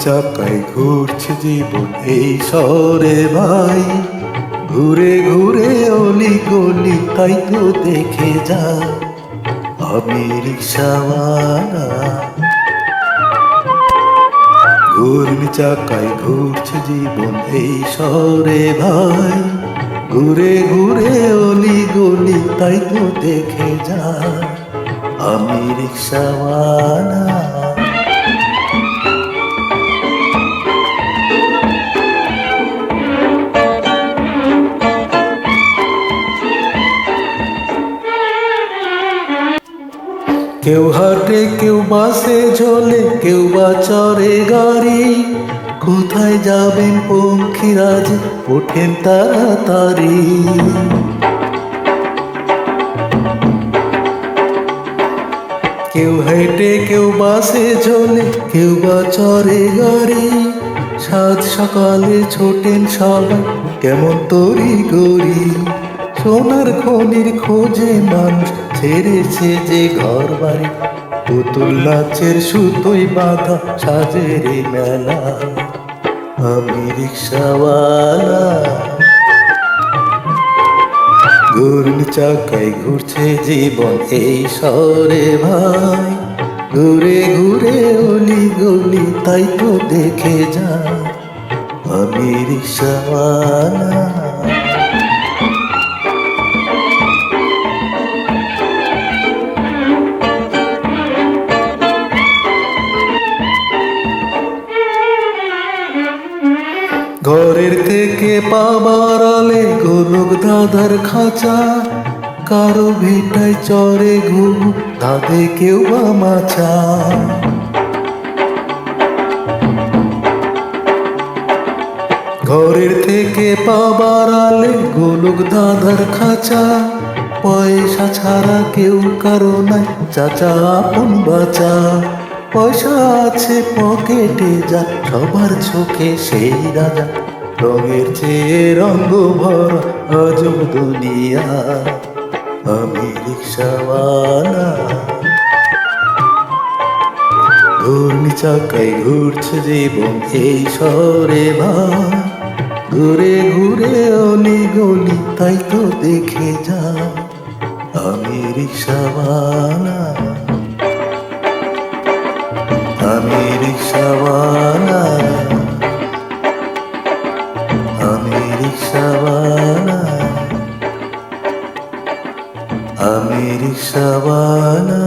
চাকায় ঘুরছে জীবন এই শহরে ভাই। ঘুরে ঘুরে অলি গলি, তাই তো দেখে যা। আমি রিক্সাওয়ালা ঘূর্ণি চাকায় ঘুরছে জীবন এই শহরে ভাই। ঘুরে ঘুরে অলি গলি, তাই তো দেখে যা। আমি রিক্সাওয়ালা কেউ হাটে, কেউ বাসে ঝোলে কেউ বা চড়ে গাড়ি। কোথায় যাবেন পঙ্খিরাজ ওঠেন তাড়াতাড়ি। কেউ হেঁটে, কেউ বাসে ঝোলে কেউ বা চড়ে গাড়ি। সাত সকালে ছোটেন সবাই, কেমন তরি গড়ি সোনার খনির খোঁজে মানুষ ছেড়েছে যে ঘর বাড়ি পুতুল নাচের সুতোই বাঁধা সাজের মেলা। আমি রিক্সাওয়ালা। ঘূর্ণি চাকায় ঘুরছে জীবন এই শহরে ভাই। ঘুরে ঘুরে অলি গলি, তাই তো দেখে যা আমি রিক্সাওয়ালা। থেকে পাবার আলে গোলক দাদার খাঁচা। কারও ভিটায় চরে ঘুম, তাতে কেউ বা মাছা। ঘরের থেকে পাবার আলে গোলক দাদার খাঁচা। পয়সা ছাড়া কেউ কারও নাই, চাচা আপন বাঁচা। পয়সা আছে পকেটে যা, সবার চোখে সেই রাজা। রঙের চেয়ে রঙ্গ ভরা দুনিয়া, আমি রিক্সাওয়ালা। ঘূর্ণি চাকায় ঘুরছে জীবন এই শহরে ভাই ঘুরে ঘুরে অলি গলি তাই তো দেখে যা, আমি রিক্সাওয়ালা। আমি রিক্সাওয়ালা